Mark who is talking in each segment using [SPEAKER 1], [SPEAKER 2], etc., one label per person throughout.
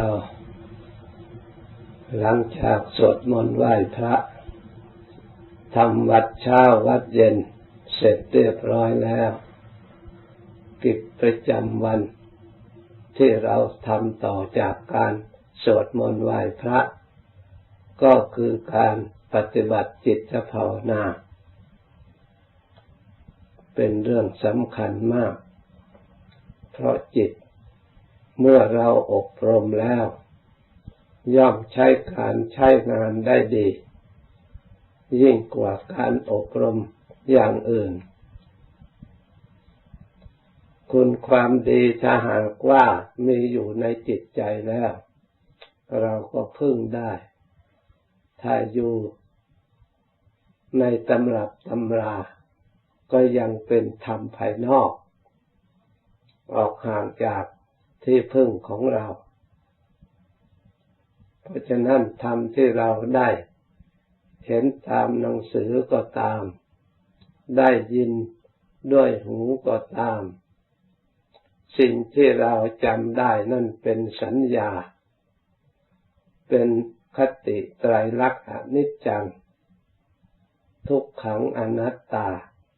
[SPEAKER 1] ต่อ หลังจากสวดมนต์ไหว้พระทำวัดเช้าวัดเย็น เสร็จเรียบร้อยแล้ว กิจประจำวัน ที่เราทำต่อจากการสวดมนต์ไหว้พระ ก็คือการปฏิบัติจิตภาวนา เป็นเรื่องสำคัญมาก เพราะจิต เมื่อเราอบรมแล้ว ย่อมใช้การใช้งานได้ดี ยิ่งกว่าการอบรมอย่างอื่น คุณความดีถ้าหากว่ามีอยู่ในจิตใจแล้ว เราก็พึ่งได้ ถ้าอยู่ในตำรับตำรา ก็ยังเป็นธรรมภายนอก ออกห่างจาก ที่พึ่งของเรา เพราะฉะนั้นธรรมที่เราได้เห็นตามหนังสือก็ตาม ได้ยินด้วยหูก็ตาม สิ่งที่เราจำได้นั่นเป็นสัญญา เป็นคติไตรลักษณ์อนิจจัง ทุกขังอนัตตา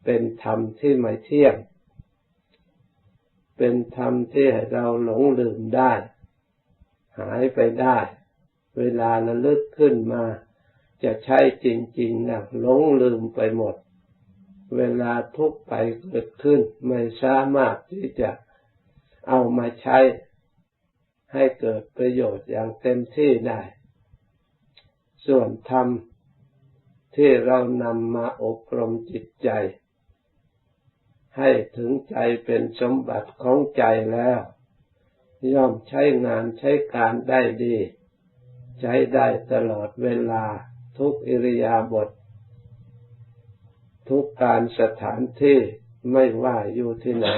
[SPEAKER 1] เป็นธรรมที่ไม่เที่ยง เป็นธรรมที่เราหลงลืมได้ หายไปได้ เวลาระลึกขึ้นมา จะใช้จริงๆนะหลงลืมไปหมด เวลาทุกไปเกิดขึ้น ไม่สามารถที่จะเอามาใช้ให้เกิดประโยชน์อย่างเต็มที่ได้ ส่วนธรรมที่เรานำมาอบรมจิตใจ ให้ถึงใจเป็นสมบัติของใจแล้ว ย่อมใช้งานใช้การได้ดี ใช้ได้ตลอดเวลาทุกอิริยาบถทุกการสถานที่ไม่ว่าอยู่ที่ไหน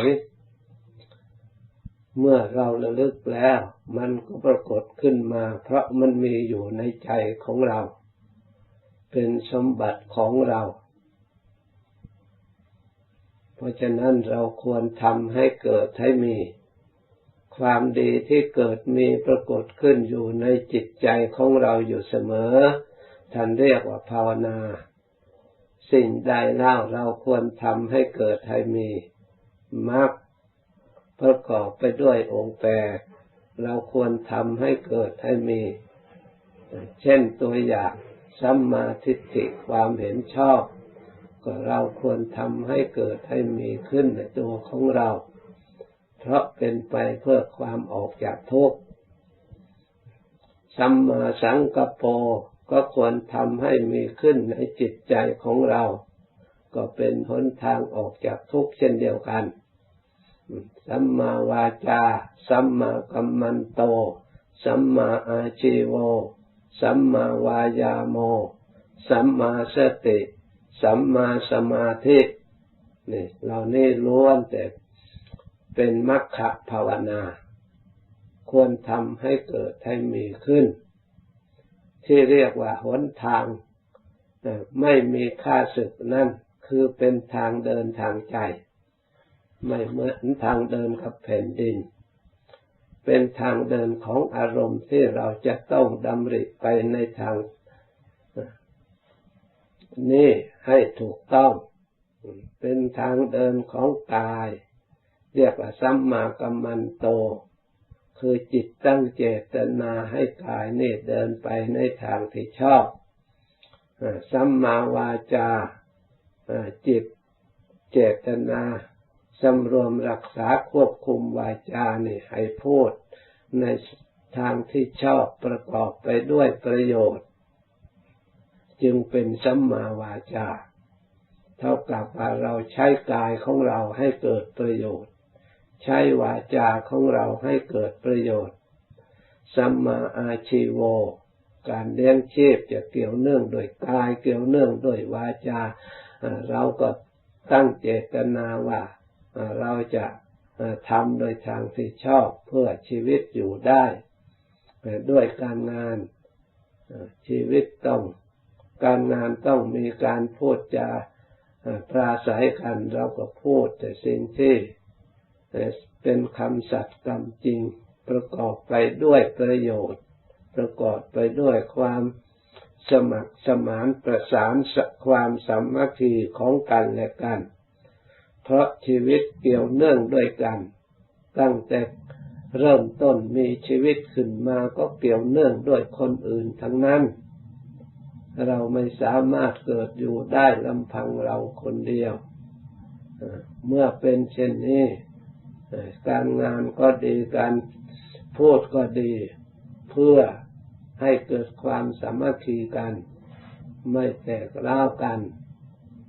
[SPEAKER 1] เมื่อเราระลึกแล้ว มันก็ปรากฏขึ้นมา เพราะมันมีอยู่ในใจของเรา เป็นสมบัติของเรา เพราะฉะนั้นเราควรทำให้เกิดให้มี ความดีที่เกิดมีปรากฏขึ้นอยู่ในจิตใจของเราอยู่เสมอ ท่านเรียกว่าภาวนา สิ่งใดเล่าเราควรทำให้เกิดให้มีมรรคประกอบไปด้วยองค์แปดเราควรทำให้เกิดให้มี เช่นตัวอย่างสัมมาทิฏฐิความเห็นชอบ ก็เราควรทำให้เกิดให้มีขึ้นในตัวของเรา เพราะเป็นไปเพื่อความออกจากทุกข์สัมมาสังกปโปก็ควรทำให้มีขึ้นในจิตใจของเรา ก็เป็นหนทางออกจากทุกข์เช่นเดียวกัน สัมมาวาจา สัมมากัมมันโต สัมมาอาชีโว สัมมาวายาโม สัมมาสติ สัมมาสมาธินี่เราเนี่ล้วนแต่เป็นมรรคภาวนา ควรทำให้เกิดให้มีขึ้น ที่เรียกว่าหนทาง ไม่มีค่าศึกนั่นคือเป็นทางเดินทางใจ ไม่เหมือนทางเดินกับแผ่นดิน เป็นทางเดินของอารมณ์ที่เราจะต้องดำริไปในทาง นี่ให้ถูกต้อง เป็นทางเดินของกาย เรียกว่าสัมมากัมมันโต คือจิตตั้งเจตนาให้กายนี่เดินไปในทางที่ชอบสัมมาวาจาจิตเจตนาสำรวมรักษาควบคุมวาจานี่ให้พูดในทางที่ชอบประกอบไปด้วยประโยชน์ จึงเป็นสัมมาวาจา เท่ากับว่าเราใช้กายของเราให้เกิดประโยชน์ ใช้วาจาของเราให้เกิดประโยชน์ สัมมาอาชีโว การเลี้ยงชีพจะเกี่ยวเนื่องโดยกายเกี่ยวเนื่องโดยวาจา เราก็ตั้งเจตนาว่าเราจะทำโดยทางที่ชอบเพื่อชีวิตอยู่ได้ ด้วยการงานชีวิตต้อง การงานต้องมีการพูดจาปราศัยกันเราก็พูดแต่สิ่งที่เป็นคำสัตย์กรรมจริง ประกอบไปด้วยประโยชน์ ประกอบไปด้วยความสมัครสมานประสานความสามัคคีของกันและกัน เพราะชีวิตเกี่ยวเนื่องด้วยกัน ตั้งแต่เริ่มต้นมีชีวิตขึ้นมาก็เกี่ยวเนื่องด้วยคนอื่นทั้งนั้น เราไม่สามารถเกิดอยู่ได้ลำพังเราคนเดียว เมื่อเป็นเช่นนี้ การงานก็ดีการพูดก็ดี เพื่อให้เกิดความสามัคคีกัน ไม่แตกร้าวกัน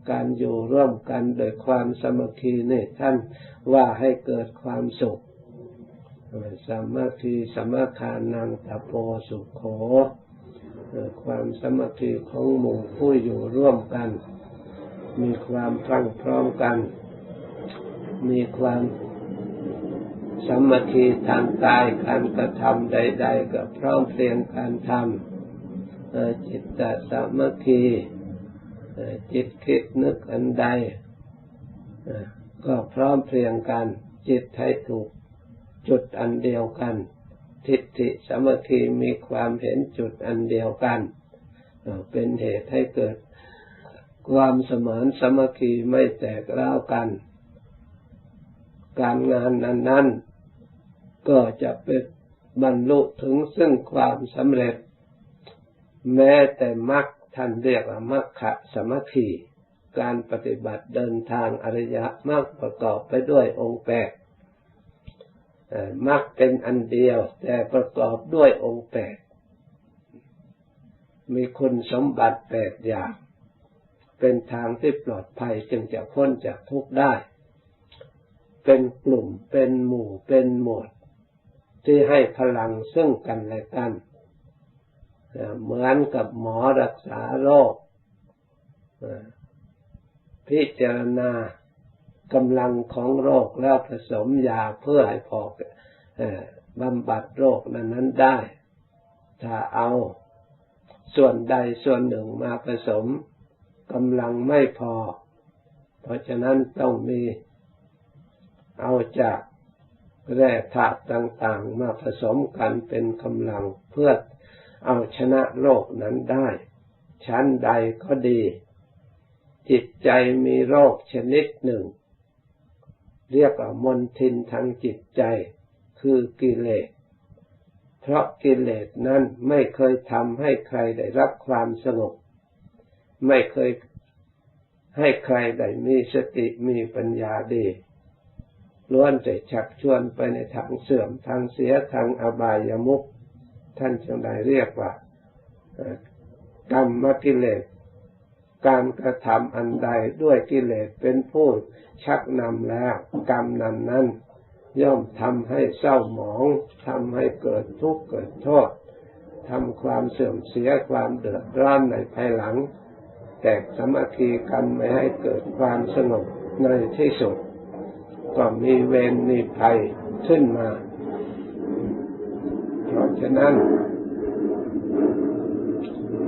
[SPEAKER 1] การอยู่ร่วมกันโดยความสามัคคีนี่ท่านว่าให้เกิดความสุขสามัคคีสมาคานังตะโพสุขโข ความสมัคคีของหมู่ผู้อยู่ร่วมกัน มีความพรั่งพร้อมกัน มีความสมัคคีทางกายการกระทำใด ๆ ก็พร้อมเพรียงการทำจิตตสามัคคีจิตคิดนึกอันใดก็พร้อมเพรียงกัน จิตให้ถูกจุดอันเดียวกัน ทิฏฐิสมัคคีมีความเห็นจุดอันเดียวกัน เป็นเหตุให้เกิดความสมานสมัคคีไม่แตกร้าวกัน การงานนั้น ๆ ก็จะเป็นบรรลุถึงซึ่งความสำเร็จ แม้แต่มรรคท่านเรียกว่ามรรคสมัคคีการปฏิบัติเดินทางอริยมรรคประกอบไปด้วยองค์แปด มักเป็นอันเดียว แต่ประกอบด้วยองค์แปด มีคุณสมบัติแปดอย่าง เป็นทางที่ปลอดภัยจึงจะพ้นจากทุกข์ได้ เป็นกลุ่ม เป็นหมู่ เป็นหมวด ที่ให้พลังซึ่งกันและกัน เหมือนกับหมอรักษาโรคพิจารณา กำลังของโรคแล้วผสมยาเพื่อให้พอบำบัดโรคนั้นนั้นได้ ถ้าเอาส่วนใดส่วนหนึ่งมาผสมกำลังไม่พอ เพราะฉะนั้นต้องมีเอาจากแร่ธาตุต่างๆ มาผสมกันเป็นกำลังเพื่อเอาชนะโรคนั้นได้ ชั้นใดก็ดี จิตใจมีโรคชนิดหนึ่ง เรียกว่ามนทินทางจิตใจ คือกิเลส เพราะกิเลสนั้นไม่เคยทำให้ใครได้รับความสงบ ไม่เคยให้ใครได้มีสติมีปัญญาดีล้วนแต่ชักชวนไปในทางเสื่อมทางเสียทางอบายามุขท่านจึงได้เรียกว่ากรรมกิเลส การกระทำอันใดด้วยกิเลสเป็นผู้ชักนำแล้ว กรรมนั้นนั้นย่อมทำให้เศร้าหมองทำให้เกิดทุกข์เกิดโทษทำความเสื่อมเสียความเดือดร้อนในภายหลัง แตกสมาธิกันไม่ให้เกิดความสงบในที่สุด ก็มีเวรมีภัยขึ้นมา เพราะฉะนั้น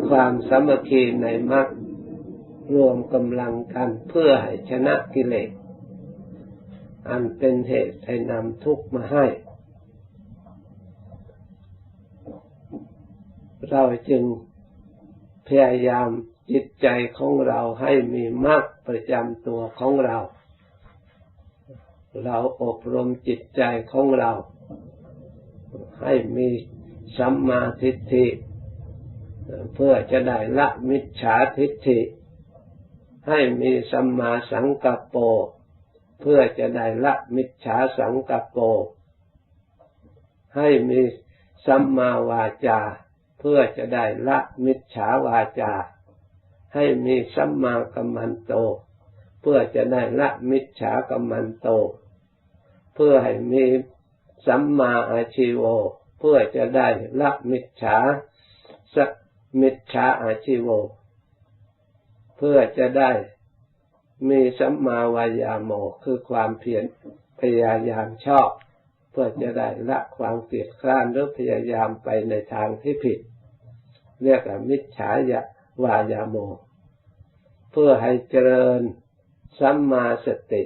[SPEAKER 1] ความสามัคคีในมรรค รวมกำลังกันเพื่อให้ชนะกิเลส อันเป็นเหตุให้นำทุกข์มาให้ เราจึงพยายามจิตใจของเราให้มีมากประจำตัวของเรา เราอบรมจิตใจของเรา ให้มีสัมมาทิฏฐิเพื่อจะได้ละมิจฉาทิฏฐิ ให้มีสัมมาสังกัปโป เพื่อจะได้ละมิจฉาสังกัปโป ให้มีสัมมาวาจา เพื่อจะได้ละมิจฉาวาจา ให้มีสัมมากัมมันโต เพื่อจะได้ละมิจฉากัมมันโต เพื่อให้มีสัมมาอาชีโวเพื่อจะได้ละมิจฉาสัมิจฉาอาชีโว พื่อจะได้มีสัมมาวายาโมคือความเพียรพยายามชอบ เพื่อจะได้ละความเกลียดคร้านหรือพยายามไปในทางที่ผิด เรียกว่ามิจฉายาวายาโม เพื่อให้เจริญสัมมาสติ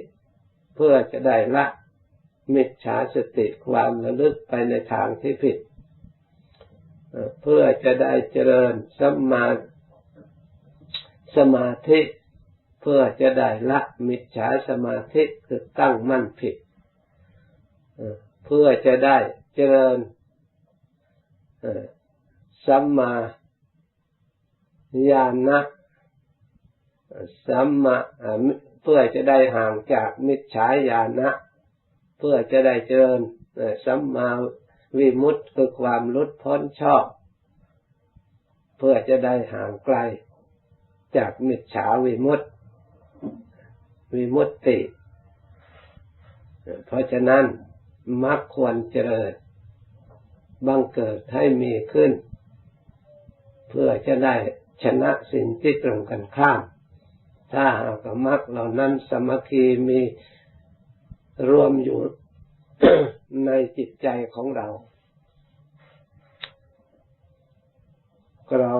[SPEAKER 1] เพื่อจะได้ละมิจฉาสติความระลึกไปในทางที่ผิด เพื่อจะได้เจริญสัมมา สมาธิเพื่อจะได้ละมิจฉาสมาธิคือตั้งมั่นผิด เพื่อจะได้เจริญสัมมาญาณะสัมมาเพื่อจะได้ห่างจากมิจฉาญาณะ เพื่อจะได้เจริญสัมมาวิมุตติคือความลุดพ้นชอบ เพื่อจะได้ห่างไกล จากมิจฉาวิมุตติวิมุตติ เพราะฉะนั้นมักควรเจริญบังเกิดให้มีขึ้น เพื่อจะได้ชนะสิ่งที่ตรงกันข้าม ถ้าหากมรรคเหล่านั้นสมัคคีมีรวมอยู่ในจิตใจของเรา เรา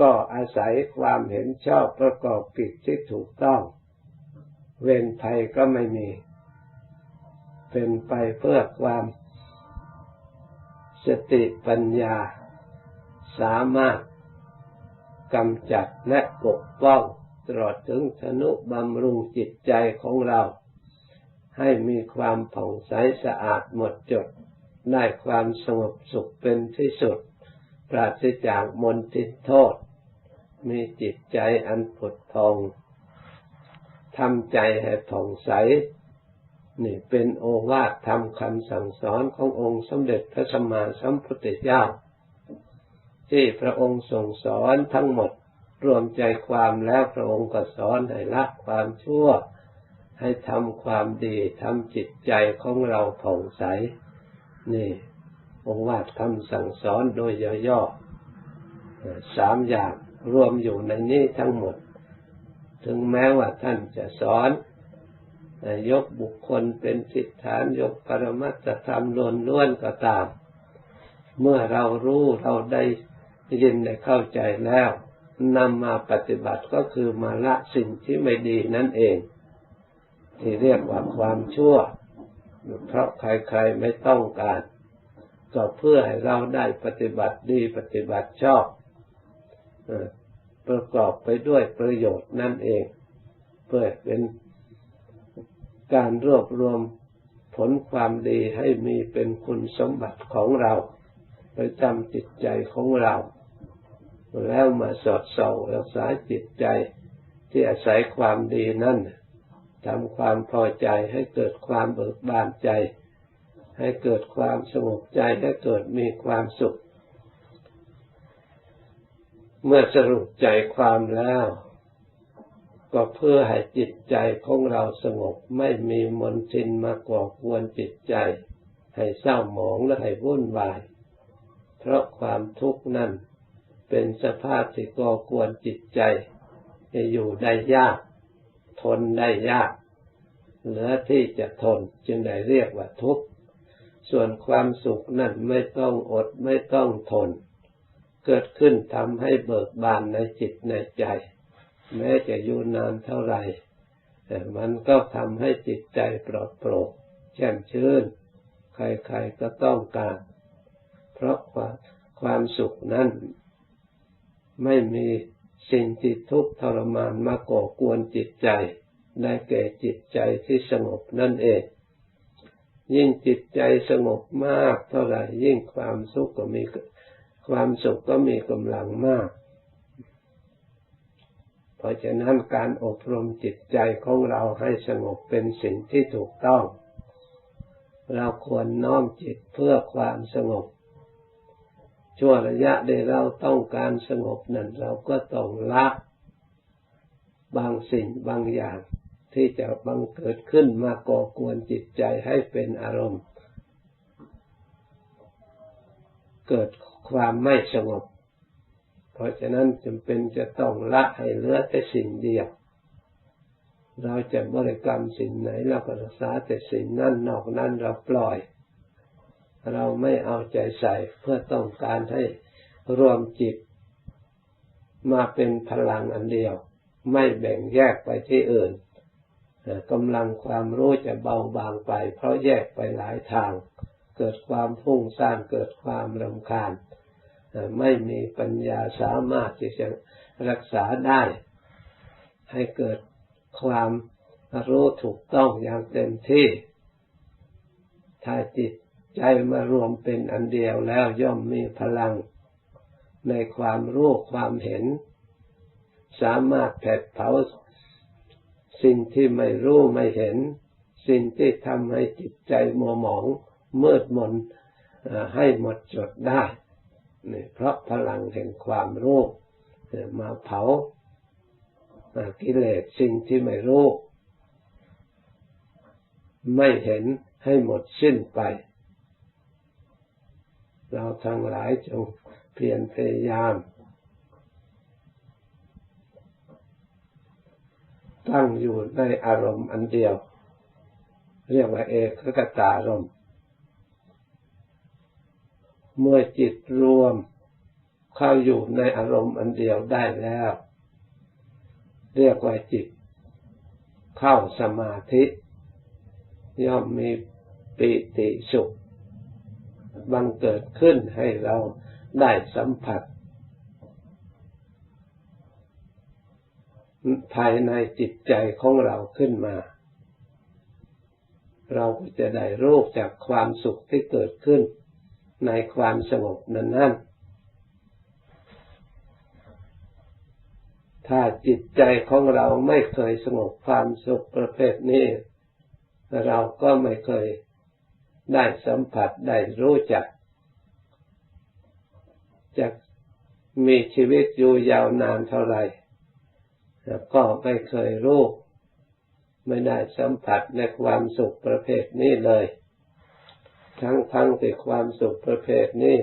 [SPEAKER 1] ก็อาศัยความเห็นชอบประกอบกิจที่ถูกต้อง เว้นภัยก็ไม่มี เป็นไปเพื่อความ สติปัญญา สามารถกำจัดและปกป้องตลอดถึงธนุบำรุงจิตใจของเรา ให้มีความผ่องใสสะอาดหมดจด ได้ความสงบสุขเป็นที่สุด ปราศจากมนติโทษ มีจิตใจอันผดพองทำใจให้ผ่องใส นี่เป็นโอวาทธรรมคำสั่งสอนขององค์สมเด็จพระสัมมาสัมพุทธเจ้า ที่พระองค์ทรงสอนทั้งหมดรวมใจความแล้วพระองค์ก็สอนให้ละความชั่ว ให้ทำความดีทำจิตใจของเราผ่องใส นี่องค์วาดคำสั่งสอนโดยย่อๆสามอย่าง รวมอยู่ในนี้ทั้งหมด ถึงแม้ว่าท่านจะสอน ยกบุคคลเป็นสิทฐานยกปรมัตธรรมล้วนก็ตาม เมื่อเรารู้เราได้ยินได้เข้าใจแล้วนำมาปฏิบัติก็คือมาละสิ่งที่ไม่ดีนั่นเอง ที่เรียกว่าความชั่ว เพราะใครๆไม่ต้องการ ก็เพื่อให้เราได้ปฏิบัติดีปฏิบัติชอบ ประกอบไปด้วยประโยชน์นั่นเองเพื่อเป็นการรวบรวมผลความดีให้มีเป็นคุณสมบัติของเราประจำจิตใจของเรา แล้วมาสอดส่องรักษาจิตใจที่อาศัยความดีนั่นทำความพอใจให้เกิดความเบิกบานใจ ให้เกิดความสงบใจให้เกิดมีความสุข เมื่อสรุปใจความแล้ว ก็เพื่อให้จิตใจของเราสงบไม่มีมนทินมาก่อกวนจิตใจ ให้เศร้าหมองและให้วุ่นวาย เพราะความทุกข์นั้นเป็นสภาพที่ก่อกวนจิตใจจะอยู่ได้ยาก ทนได้ยาก เหลือที่จะทนจึงได้เรียกว่าทุกข์ ส่วนความสุขนั่นไม่ต้องอดไม่ต้องทน เกิดขึ้นทำให้เบิกบานในจิตในใจ แม้จะอยู่นานเท่าไหร่แต่มันก็ทำให้จิตใจปลอดโปร่งแช่มชื่น ใครๆก็ต้องการ เพราะความความสุขนั้นไม่มีสิ่งที่ทุกข์ทรมานมาก่อกวนจิตใจ ได้แก่จิตใจที่สงบนั่นเอง ยิ่งจิตใจสงบมากเท่าไหร่ยิ่งความสุขก็มี ความสุขก็มีกำลังมาก เพราะฉะนั้นการอบรมจิตใจของเราให้สงบเป็นสิ่งที่ถูกต้อง เราควรน้อมจิตเพื่อความสงบ ชั่วระยะใดเราต้องการสงบนั้นเราก็ต้องละบางสิ่งบางอย่างที่จะบังเกิดขึ้นมาก่อกวนจิตใจให้เป็นอารมณ์ เกิด ความไม่สงบ เพราะฉะนั้นจำเป็นจะต้องละให้เหลือแต่สิ่งเดียว เราจะบริกรรมสิ่งไหนเราก็รักษาแต่สิ่งนั้นนอกนั้นเราปล่อย เราไม่เอาใจใส่เพื่อต้องการให้รวมจิต มาเป็นพลังอันเดียว ไม่แบ่งแยกไปที่อื่นกำลังความรู้จะเบาบางไป เพราะแยกไปหลายทาง เกิดความพุ่งสร้างเกิดความรำคาญ ไม่มีปัญญาสามารถที่จะรักษาได้ ให้เกิดความรู้ถูกต้องอย่างเต็มที่ ถ้าจิตใจมารวมเป็นอันเดียวแล้วย่อมมีพลังในความรู้ความเห็น สามารถแผดเผาสิ่งที่ไม่รู้ไม่เห็น สิ่งที่ทำให้จิตใจมัวหมองมืดมนให้หมดจดได้ นี่เพราะพลังแห่งความรู้มาเผากิเลสสิ่งที่ไม่รู้ ไม่เห็นให้หมดสิ้นไป เราทั้งหลายจงเพียรพยายาม ตั้งอยู่ในอารมณ์อันเดียว เรียกว่าเอกคตารมณ์ เมื่อจิตรวมเข้าอยู่ในอารมณ์อันเดียวได้แล้ว เรียกว่าจิต เข้าสมาธิ ย่อมมีปิติสุข บังเกิดขึ้นให้เราได้สัมผัส ภายในจิตใจของเราขึ้นมา เราก็จะได้รู้จากความสุขที่เกิดขึ้น ในความสงบนั้นนั่นถ้าจิตใจของเราไม่เคยสงบความสุขประเภทนี้ เราก็ไม่เคยได้สัมผัสได้รู้จักจะมีชีวิตอยู่ยาวนานเท่าไหร่ก็ไม่เคยรู้ ไม่ได้สัมผัสในความสุขประเภทนี้เลย ทั้งทั้งแต่ความสุขประเภทนี้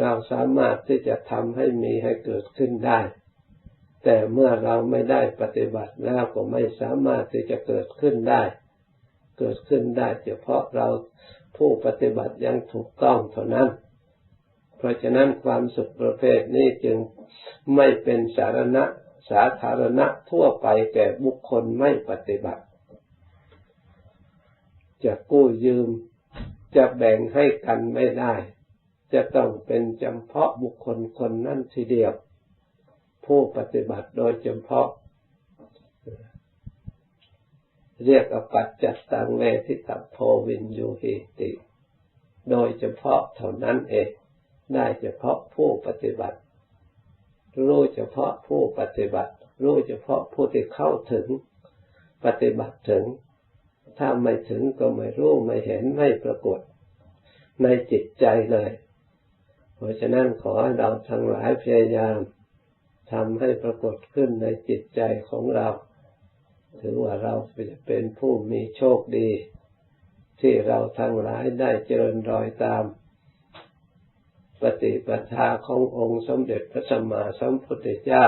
[SPEAKER 1] เราสามารถที่จะทำให้มีให้เกิดขึ้นได้ แต่เมื่อเราไม่ได้ปฏิบัติแล้วก็ไม่สามารถที่จะเกิดขึ้นได้ เกิดขึ้นได้เฉพาะเราผู้ปฏิบัติยังถูกต้องเท่านั้น เพราะฉะนั้นความสุขประเภทนี้จึงไม่เป็นสารณะสาธารณะทั่วไปแก่บุคคลไม่ปฏิบัติ จะกู้ยืม จะแบ่งให้กันไม่ได้ จะต้องเป็นจำเพาะบุคคลคนนั้นทีเดียว ผู้ปฏิบัติโดยจำเพาะ เรียกอปัจจัตตังเวทิตัพโพวินยูหิติ โดยเฉพาะเท่านั้นเอง ได้เฉพาะผู้ปฏิบัติ รู้เฉพาะผู้ปฏิบัติ รู้เฉพาะผู้ที่เข้าถึง ปฏิบัติถึง ถ้าไม่ถึงก็ไม่รู้ไม่เห็นไม่ปรากฏ ในจิตใจเลย เพราะฉะนั้นขอให้เราทั้งหลายพยายามทำให้ปรากฏขึ้นในจิตใจของเรา ถือว่าเราเป็นผู้มีโชคดี ที่เราทั้งหลายได้เจริญรอยตาม ปฏิปทาขององค์สมเด็จพระสัมมาสัมพุทธเจ้า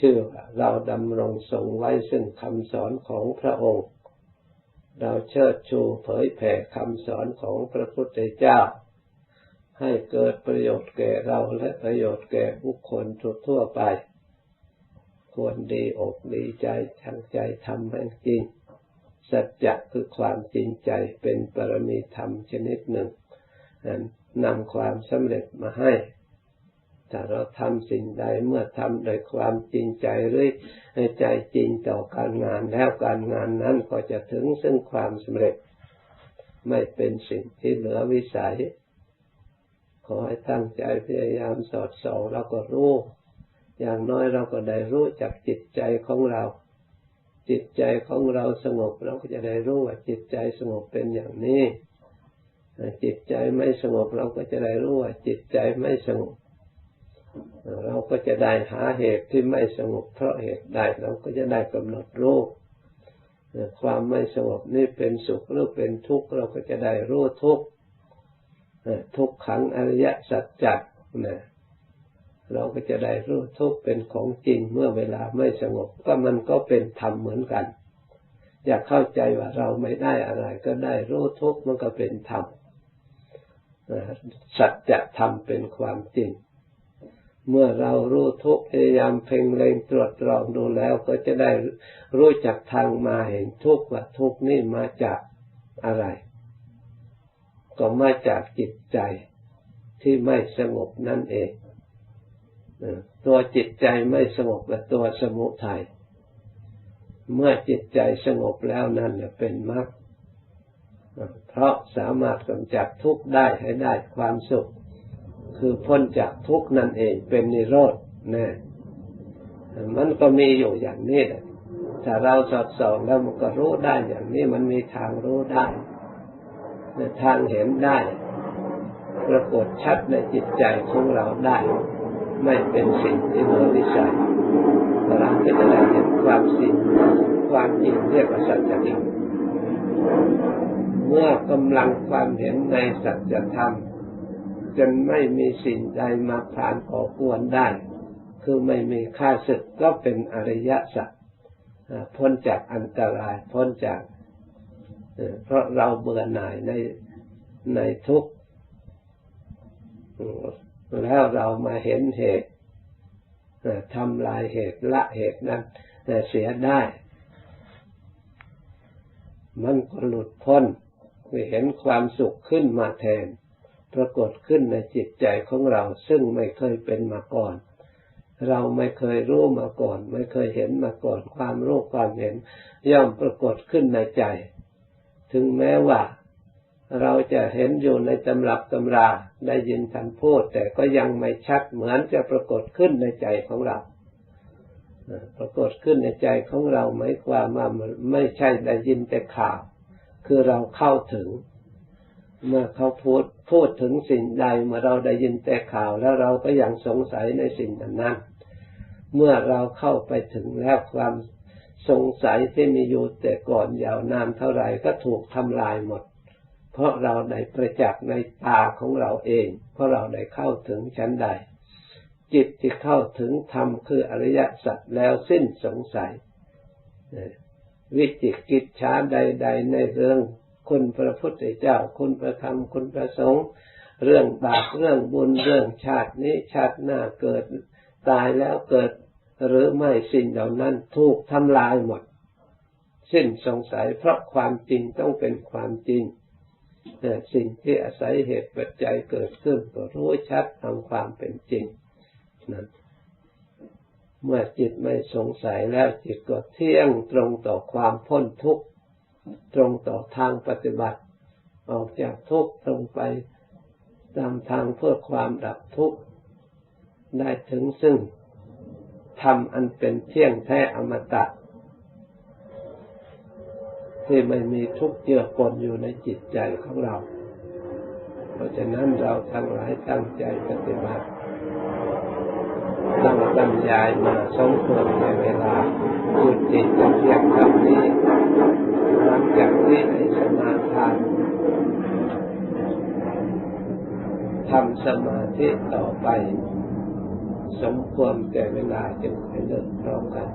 [SPEAKER 1] ชื่อเราดำรงทรงไว้ซึ่งคำสอนของพระองค์ เราเชิดชูเผยแผ่คำสอนของพระพุทธเจ้า ให้เกิดประโยชน์แก่เราและประโยชน์แก่บุคคลทั่วไป ควรดีอกดีใจทั้งใจทำให้จริง สัจจะคือความจริงใจเป็นปรมีธรรมชนิดหนึ่งนำความสำเร็จมาให้ ถ้าเราทำสิ่งใดเมื่อทำโดยความจริงใจหรือใจจริงต่อการงานแล้วการงานนั้นก็จะถึงซึ่งความสำเร็จ ไม่เป็นสิ่งที่เหลือวิสัย ขอให้ตั้งใจพยายามสอดส่องเราก็รู้ อย่างน้อยเราก็ได้รู้จากจิตใจของเรา จิตใจของเราสงบเราก็จะได้รู้ว่าจิตใจสงบเป็นอย่างนี้ จิตใจไม่สงบเราก็จะได้รู้ว่าจิตใจไม่สงบ เราก็จะได้หาเหตุที่ไม่สงบเพราะเหตุใดเราก็จะได้กำหนดรู้ความไม่สงบนี่เป็นสุขหรือเป็นทุกข์เราก็จะได้รู้ทุกข์ทุกขังอริยสัจจ์นะเราก็จะได้รู้ทุกข์เป็นของจริงเมื่อเวลาไม่สงบ ก็มันก็เป็นธรรมเหมือนกัน อยากเข้าใจว่าเราไม่ได้อะไร ก็ได้รู้ทุกข์มันก็เป็นธรรมสัจธรรมเป็นความจริง เมื่อเรารู้ทุกพยายามเพ่งเล็งตรวจตรองดูแล้วก็จะได้รู้จักทางมาเห็นทุกว่าทุกนี่มาจากอะไร ก็มาจากจิตใจที่ไม่สงบนั่นเองตัวจิตใจไม่สงบและตัวสมุทัยเมื่อจิตใจสงบแล้วนั่นเป็นมรรคเพราะสามารถกำจัดทุกข์ได้ให้ได้ความสุข คือพ้นจากทุกข์นั่นเองเป็นนิโรธนะมันก็มีอยู่อย่างนี้แหละถ้าเราสอดส่องแล้วมันก็รู้ได้อย่างนี้มันมีทางรู้ได้ทางเห็นได้ปรากฏชัดในจิตใจของเราได้ ไม่เป็นสิ่งที่เหนือวิสัยเราก็จะได้เห็นความสิ่งความจริงเรียกว่าสัจธรรมเมื่อกำลังความเห็นในสัจธรรม จนไม่มีสิ่งใดมาผ่านก่อกวนได้ คือไม่มีค่าศึกก็เป็นอริยสัจพ้นจากอันตรายพ้นจากเพราะเราเบื่อหน่ายในในทุกข์แล้วเรามาเห็นเหตุทำลายเหตุละเหตุนั้นเสียได้ มันก็หลุดพ้นเห็นความสุขขึ้นมาแทน ปรากฏขึ้นในจิตใจของเราซึ่งไม่เคยเป็นมาก่อน เราไม่เคยรู้มาก่อน ไม่เคยเห็นมาก่อน ความรู้ความเห็น ย่อมปรากฏขึ้นในใจ ถึงแม้ว่าเราจะเห็นอยู่ในตำรับตำราได้ยินท่านพูด แต่ก็ยังไม่ชัดเหมือนจะปรากฏขึ้นในใจของเรา ปรากฏขึ้นในใจของเราไม่ความว่าไม่ใช่ได้ยินแต่ข่าว คือเราเข้าถึง เมื่อเขาพูด พูดถึงสิ่งใดเมื่อเราได้ยินแต่ข่าวแล้วเราก็ยังสงสัยในสิ่งนั้นเมื่อเราเข้าไปถึงแล้วความสงสัยที่มีอยู่แต่ก่อนยาวนานเท่าไหร่ก็ถูกทำลายหมด เพราะเราได้ประจักษ์ในตาของเราเอง เพราะเราได้เข้าถึงชั้นใด จิตที่เข้าถึงธรรมคืออริยสัจแล้วสิ้นสงสัย วิจิกิจฉาใด ๆ ในเรื่อง คุณพระพุทธเจ้า คุณพระธรรม คุณพระสงฆ์ เรื่องบาป เรื่องบุญ เรื่องชาตินี้ชาติหน้าเกิดตายแล้วเกิดหรือไม่สิ่งเหล่านั้นถูกทำลายหมด สิ้นสงสัยเพราะความจริงต้องเป็นความจริงแต่สิ่งที่อาศัยเหตุปัจจัยเกิดขึ้นก็รู้ชัดตามความเป็นจริงนั้นเมื่อจิตไม่สงสัยแล้วจิตก็เที่ยงตรงต่อความพ้นทุกข์ ตรงต่อทางปฏิบัติ ออกจากทุกข์ตรงไปตามทางเพื่อความดับทุกข์ได้ถึงซึ่งทำอันเป็นเที่ยงแท้อมตะ ที่ไม่มีทุกข์เจือปนอยู่ในจิตใจของเรา เพราะฉะนั้นเราทั้งหลายตั้งใจปฏิบัติตั้งบรรยายมาสมควรในเวลาจุดจิตจะเพียงคำนี้ จากที่ในสมาทานทำสมาธิต่อไป สมควรแต่เวลาจึงไปเลิกพร้อมกัน